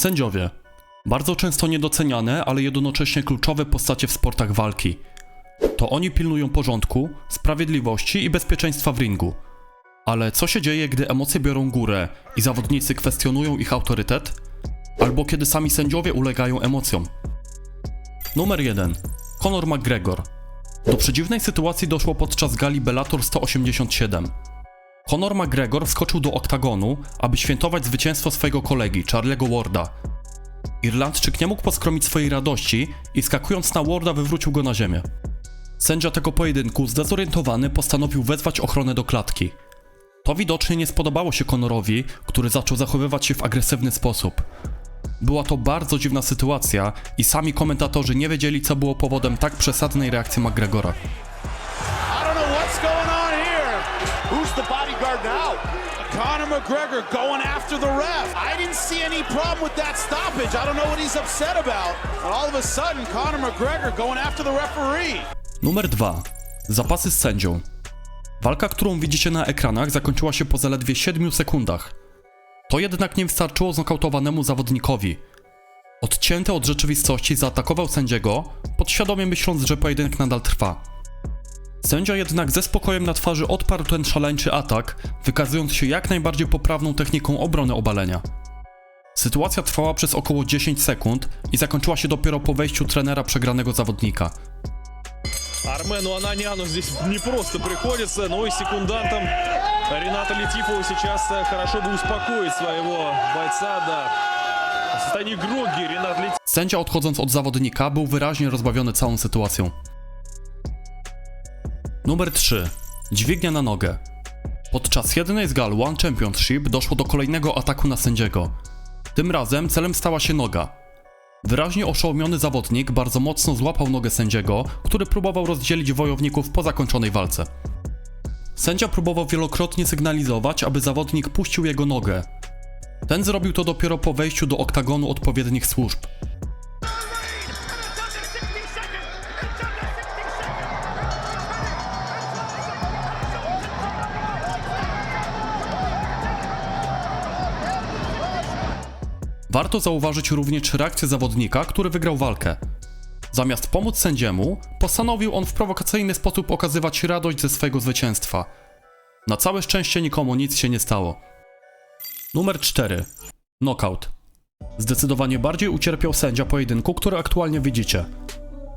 Sędziowie. Bardzo często niedoceniane, ale jednocześnie kluczowe postacie w sportach walki. To oni pilnują porządku, sprawiedliwości i bezpieczeństwa w ringu. Ale co się dzieje, gdy emocje biorą górę i zawodnicy kwestionują ich autorytet? Albo kiedy sami sędziowie ulegają emocjom? Numer 1. Conor McGregor. Do przedziwnej sytuacji doszło podczas gali Bellator 187. Conor McGregor wskoczył do oktagonu, aby świętować zwycięstwo swojego kolegi, Charlie'ego Warda. Irlandczyk nie mógł poskromić swojej radości i skakując na Warda wywrócił go na ziemię. Sędzia tego pojedynku, zdezorientowany, postanowił wezwać ochronę do klatki. To widocznie nie spodobało się Conorowi, który zaczął zachowywać się w agresywny sposób. Była to bardzo dziwna sytuacja i sami komentatorzy nie wiedzieli, co było powodem tak przesadnej reakcji McGregora. Who's the bodyguard now? Conor McGregor going after the ref. I didn't see any problem with that stoppage. I don't know what he's upset about. And all of a sudden, Conor McGregor going after the referee. Numer 2. Zapasy z sędzią. Walka, którą widzicie na ekranach, zakończyła się po zaledwie 7 sekundach. To jednak nie wystarczyło znokautowanemu zawodnikowi. Odcięty od rzeczywistości zaatakował sędziego, podświadomie myśląc, że pojedynek nadal trwa. Sędzia jednak ze spokojem na twarzy odparł ten szaleńczy atak, wykazując się jak najbardziej poprawną techniką obrony obalenia. Sytuacja trwała przez około 10 sekund i zakończyła się dopiero po wejściu trenera przegranego zawodnika. Армену Ананяну здесь не просто приходится, но и секундантам Рената Летифову сейчас э, хорошо бы успокоить своего бойца, да. В состоянии гроги Ренат Летифов. Sędzia odchodząc od zawodnika był wyraźnie rozbawiony całą sytuacją. Numer 3. Dźwignia na nogę. Podczas jednej z gal One Championship doszło do kolejnego ataku na sędziego. Tym razem celem stała się noga. Wyraźnie oszołomiony zawodnik bardzo mocno złapał nogę sędziego, który próbował rozdzielić wojowników po zakończonej walce. Sędzia próbował wielokrotnie sygnalizować, aby zawodnik puścił jego nogę. Ten zrobił to dopiero po wejściu do oktagonu odpowiednich służb. Warto zauważyć również reakcję zawodnika, który wygrał walkę. Zamiast pomóc sędziemu, postanowił on w prowokacyjny sposób okazywać radość ze swojego zwycięstwa. Na całe szczęście nikomu nic się nie stało. Numer 4. Knockout. Zdecydowanie bardziej ucierpiał sędzia pojedynku, który aktualnie widzicie.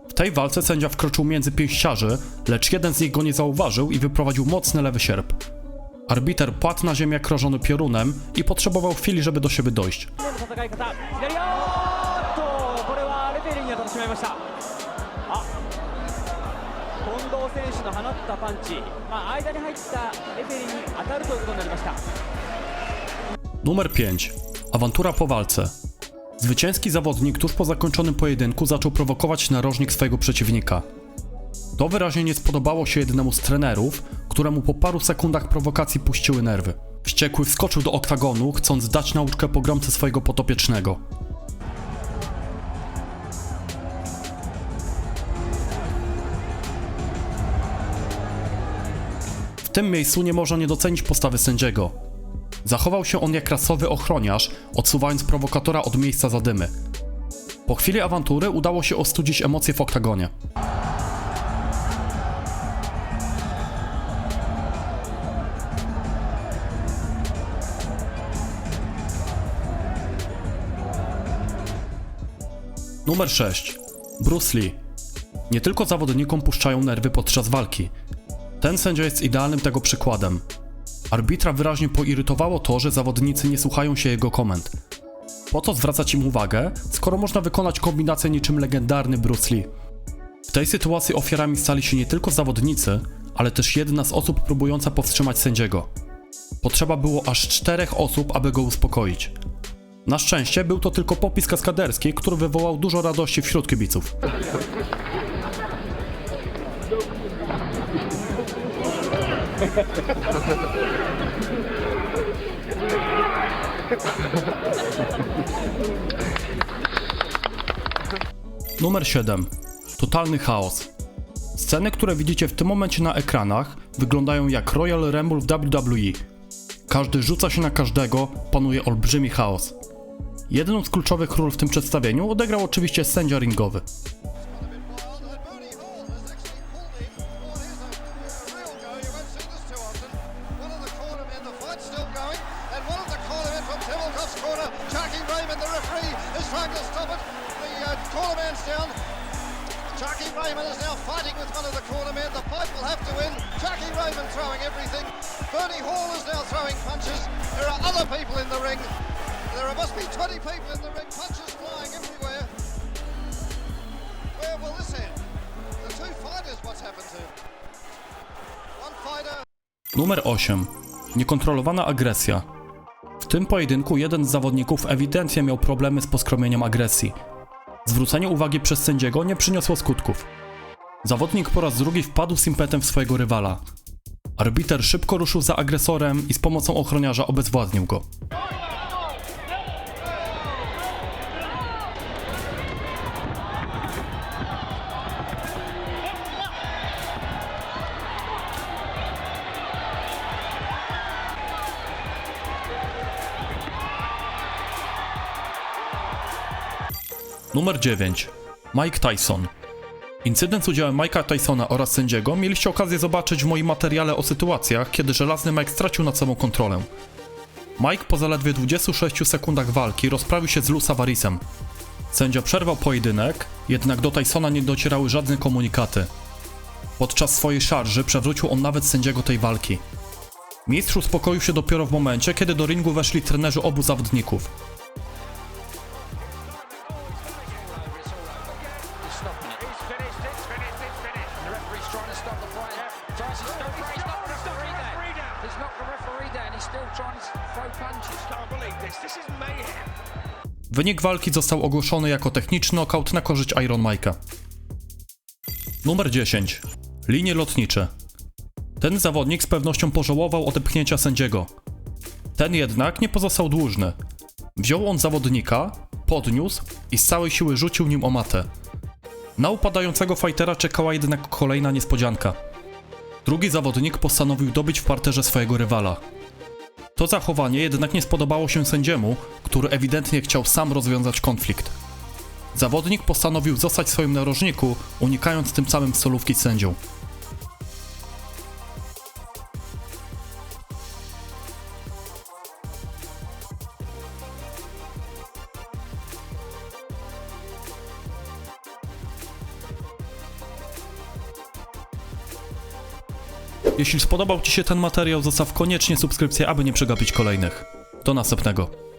W tej walce sędzia wkroczył między pięściarzy, lecz jeden z nich go nie zauważył i wyprowadził mocny lewy sierp. Arbiter padł na ziemię krożony piorunem i potrzebował chwili, żeby do siebie dojść. Numer 5. Awantura po walce. Zwycięski zawodnik tuż po zakończonym pojedynku zaczął prowokować narożnik swojego przeciwnika. To wyraźnie nie spodobało się jednemu z trenerów, któremu po paru sekundach prowokacji puściły nerwy. Wściekły wskoczył do oktagonu, chcąc dać nauczkę pogromcy swojego potopiecznego. W tym miejscu nie można nie docenić postawy sędziego. Zachował się on jak rasowy ochroniarz, odsuwając prowokatora od miejsca zadymy. Po chwili awantury udało się ostudzić emocje w oktagonie. Numer 6. Bruce Lee. Nie tylko zawodnikom puszczają nerwy podczas walki. Ten sędzia jest idealnym tego przykładem. Arbitra wyraźnie poirytowało to, że zawodnicy nie słuchają się jego komend. Po co zwracać im uwagę, skoro można wykonać kombinację niczym legendarny Bruce Lee? W tej sytuacji ofiarami stali się nie tylko zawodnicy, ale też jedna z osób próbująca powstrzymać sędziego. Potrzeba było aż czterech osób, aby go uspokoić. Na szczęście był to tylko popis kaskaderski, który wywołał dużo radości wśród kibiców. Numer 7. Totalny chaos. Sceny, które widzicie w tym momencie na ekranach, wyglądają jak Royal Rumble w WWE. Każdy rzuca się na każdego, panuje olbrzymi chaos. Jedną z kluczowych ról w tym przedstawieniu odegrał oczywiście sędzia ringowy. Bernie Hall is now throwing punches. There are other people in the ring. There must be 20 people in the ring. Punches flying everywhere. Where will this end? The two fighters, what's happened to? One fighter Numer 8. Niekontrolowana agresja. W tym pojedynku jeden z zawodników ewidentnie miał problemy z poskromieniem agresji. Zwrócenie uwagi przez sędziego nie przyniosło skutków. Zawodnik po raz drugi wpadł z impetem w swojego rywala. Arbiter szybko ruszył za agresorem i z pomocą ochroniarza obezwładnił go. Numer 9. Mike Tyson. Incydent z udziałem Mike'a Tysona oraz sędziego mieliście okazję zobaczyć w moim materiale o sytuacjach, kiedy żelazny Mike stracił nad sobą kontrolę. Mike po zaledwie 26 sekundach walki rozprawił się z Lou Savarisem. Sędzia przerwał pojedynek, jednak do Tysona nie docierały żadne komunikaty. Podczas swojej szarży przewrócił on nawet sędziego tej walki. Mistrz uspokoił się dopiero w momencie, kiedy do ringu weszli trenerzy obu zawodników. Stopping it. It's finished, it's finished, it's finished. And the referee's trying to stop the it. He's knocked the referee down. He's the referee down. He's still trying to throw punches. Can't believe this. This is mayhem. Wynik walki został ogłoszony jako techniczny knockout na korzyść Iron Mike'a. Numer 10. Linie lotnicze. Ten zawodnik z pewnością pożałował odepchnięcia sędziego. Ten jednak nie pozostał dłużny. Wziął on zawodnika, podniósł i z całej siły rzucił nim o matę. Na upadającego fightera czekała jednak kolejna niespodzianka. Drugi zawodnik postanowił dobić w parterze swojego rywala. To zachowanie jednak nie spodobało się sędziemu, który ewidentnie chciał sam rozwiązać konflikt. Zawodnik postanowił zostać w swoim narożniku, unikając tym samym solówki z sędzią. Jeśli spodobał Ci się ten materiał, zostaw koniecznie subskrypcję, aby nie przegapić kolejnych. Do następnego.